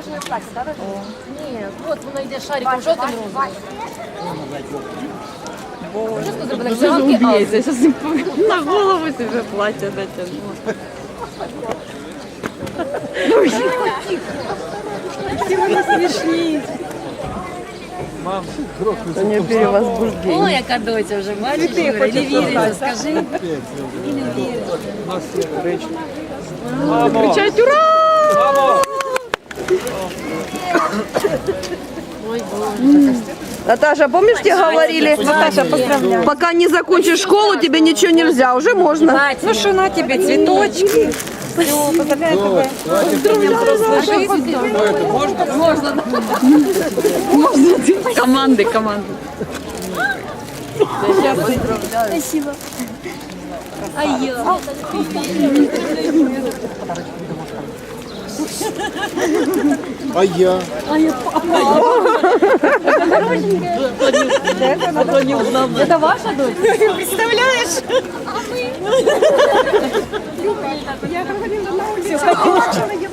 ніжне плаття, так? Ні, от воно йде шариком жовтим розовим. Чесно зробили, як циганки Алли. Убейся, сейчас на голову себе платье натянула. Это не перевозбуждение. Ой, яка доця вже, бачиш, Юра, не віриться, скажи. Кричать ура! Наташа, помнишь, тебе говорили, Наташа, поздравляю. пока не закончишь школу, тебе ничего нельзя, уже можно. Ну що на тебе. Все, поздравляю тебе. Команды, команды. А я? Це ваша доця? Представляєш? Я говорила на улице. Я бачила, я